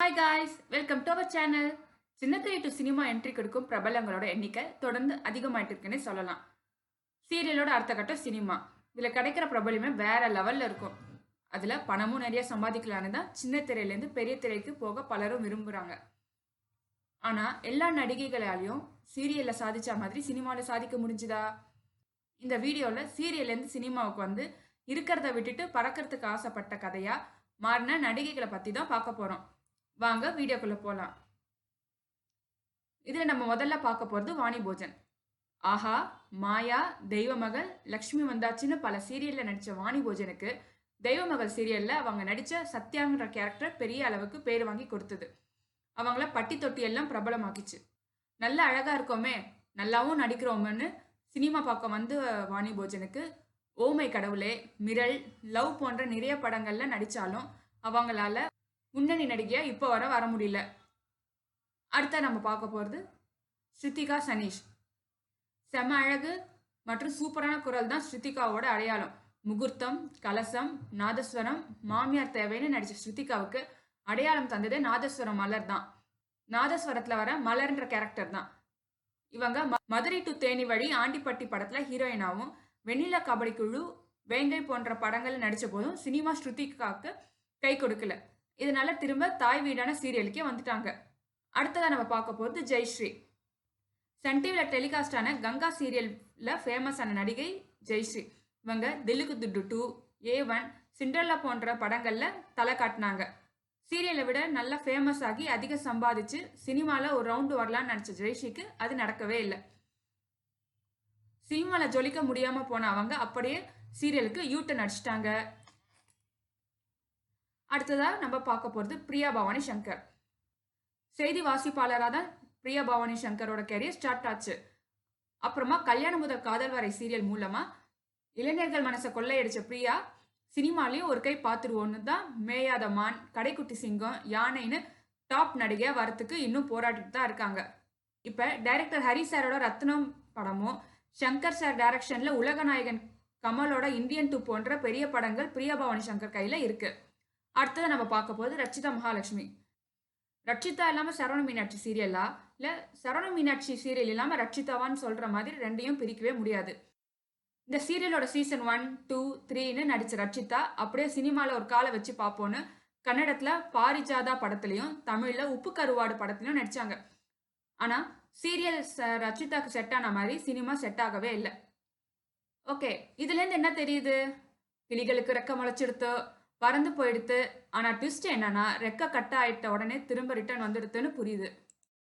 Hi guys welcome to our channel சின்னத்திரை to cinema entry கொடுக்கும் பிரபலங்களோட எண்ணிக்கை தொடர்ந்து அதிகமாயிட்டு இருக்குன்னே சொல்லலாம். சீரியலோட அடுத்த கட்டம் சினிமா. இதில் கிடைக்கிற பிரபலமே வேற லெவலில் இருக்கும். அதில் பணமும் நிறைய சம்பாதிக்கலான்னு தான் சின்ன திரையிலேருந்து பெரிய திரைக்கு போக பலரும் விரும்புகிறாங்க ஆனால் எல்லா நடிகைகளாலையும் சீரியலில் சாதிச்ச மாதிரி சினிமாவில் சாதிக்க முடிஞ்சுதா? இந்த வீடியோவில் சீரியல்லேருந்து சினிமாவுக்கு வந்து இருக்கிறத விட்டுட்டு பறக்கிறதுக்கு ஆசைப்பட்ட கதையாக மாறின நடிகைகளை பற்றி தான் பார்க்க போகிறோம் வாங்க வீடியோக்குள்ளே போகலாம் இதில் நம்ம முதல்ல பார்க்க போகிறது வாணி போஜன். ஆஹா மாயா தெய்வமகள் லக்ஷ்மி வந்தாச்சுன்னு பல சீரியலில் நடித்த வாணி போஜனுக்கு தெய்வமகள் சீரியலில் அவங்க நடித்த சத்யாங்கிற கேரக்டர் பெரிய அளவுக்கு பேர் வாங்கி கொடுத்தது. அவங்கள பட்டி தொட்டி எல்லாம் பிரபலமாக்கிச்சு. நல்ல அழகாக இருக்கோமே நல்லாவும் நடிக்கிறோம்னு சினிமா பார்க்க வந்து வாணி போஜனுக்கு ஓமை கடவுளே மிரள் லவ் போன்ற நிறைய படங்கள்ல நடிச்சாலும் அவங்களால முன்னணி நடிகையா இப்போ வர வர முடியல. அடுத்த நம்ம பார்க்க போகிறது ஸ்ருத்திகா சனீஷ். செம அழகு மற்றும் சூப்பரான குரல் தான் ஸ்ருத்திகாவோட அடையாளம். முகூர்த்தம் கலசம் நாதஸ்வரம் மாமியார் தேவைன்னு நடித்த ஸ்ருத்திகாவுக்கு அடையாளம் தந்தது நாதஸ்வரம் மலர் தான். நாதஸ்வரத்தில் வர மலர்ன்ற கேரக்டர் தான். இவங்க ம- மதுரை டு தேனி வழி ஆண்டிப்பட்டி படத்தில் ஹீரோயினாவும் வெண்ணிலா கபடி குழு வேங்கை போன்ற படங்கள் நடித்த போதும் சினிமா ஸ்ருதிகாவுக்கு கை கொடுக்கல. இதனால திரும்ப தாய் வீடான சீரியலுக்கே வந்துட்டாங்க. அடுத்ததாக நம்ம பார்க்க போகிறது ஜெயஸ்ரீ. சன் டிவியில் டெலிகாஸ்டான கங்கா சீரியலில் ஃபேமஸ் ஆன நடிகை ஜெயஸ்ரீ. இவங்க தில்லுக்கு துட்டு டூ ஏ ஒன் சிண்டர்லா போன்ற படங்களில் தலை காட்டினாங்க. சீரியலை விட நல்லா ஃபேமஸ் ஆகி அதிக சம்பாதிச்சு சினிமாவில் ஒரு ரவுண்டு வரலான்னு நினச்ச ஜெயஸ்ரீக்கு அது நடக்கவே இல்லை. சினிமாவில் ஜொலிக்க முடியாமல் போன அவங்க அப்படியே சீரியலுக்கு யூட்டன் அடிச்சிட்டாங்க. அடுத்ததாக நம்ம பார்க்க போகிறது பிரியா பவானி சங்கர். செய்தி வாசிப்பாளராக தான் பிரியா பவானி சங்கரோட கேரியர் ஸ்டார்ட் ஆச்சு. அப்புறமா கல்யாண முதல் காதல் வரை சீரியல் மூலமாக இளைஞர்கள் மனசை கொள்ளையடிச்ச பிரியா சினிமாலையும் ஒரு கை பார்த்துருவோன்னு தான் மேயாத மான் கடைக்குட்டி சிங்கம் யானைன்னு டாப் நடிகை வரத்துக்கு இன்னும் போராடிட்டு தான் இருக்காங்க. இப்போ டைரக்டர் ஹரி சாரோட ரத்னம் படமும் சங்கர் சார் டைரக்ஷன்ல உலகநாயகன் கமலோட இந்தியன் டூ போன்ற பெரிய படங்கள் பிரியா பவானி சங்கர் கையில் இருக்குது அடுத்தது நம்ம பார்க்க போகிறது ரச்சிதா மகாலட்சுமி. ரட்சிதா இல்லாமல் சரவண மீனாட்சி சீரியலா இல்லை சரவண மீனாட்சி சீரியல் இல்லாமல் ரட்சிதாவான்னு சொல்கிற மாதிரி ரெண்டையும் பிரிக்கவே முடியாது. இந்த சீரியலோட சீசன் ஒன் டூ த்ரீன்னு நடித்த ரட்சிதா அப்படியே சினிமாவில் ஒரு காலை வச்சு பார்ப்போன்னு கன்னடத்தில் பாரிஜாதா படத்துலையும் தமிழில் உப்பு கருவாடு படத்துலையும் நடித்தாங்க ஆனால் சீரியல் ச- ரட்சிதாக்கு செட் ஆன மாதிரி சினிமா செட் ஆகவே இல்லை. ஓகே இதுலேருந்து என்ன தெரியுது? கிளிகளுக்கு ரெக்க முளைச்சிடுத்து பறந்து போயிடுத்து. ஆனால் ட்விஸ்ட் என்னன்னா ரெக்க கட் ஆகிட்ட உடனே திரும்ப ரிட்டர்ன் வந்துடுதுன்னு புரியுது.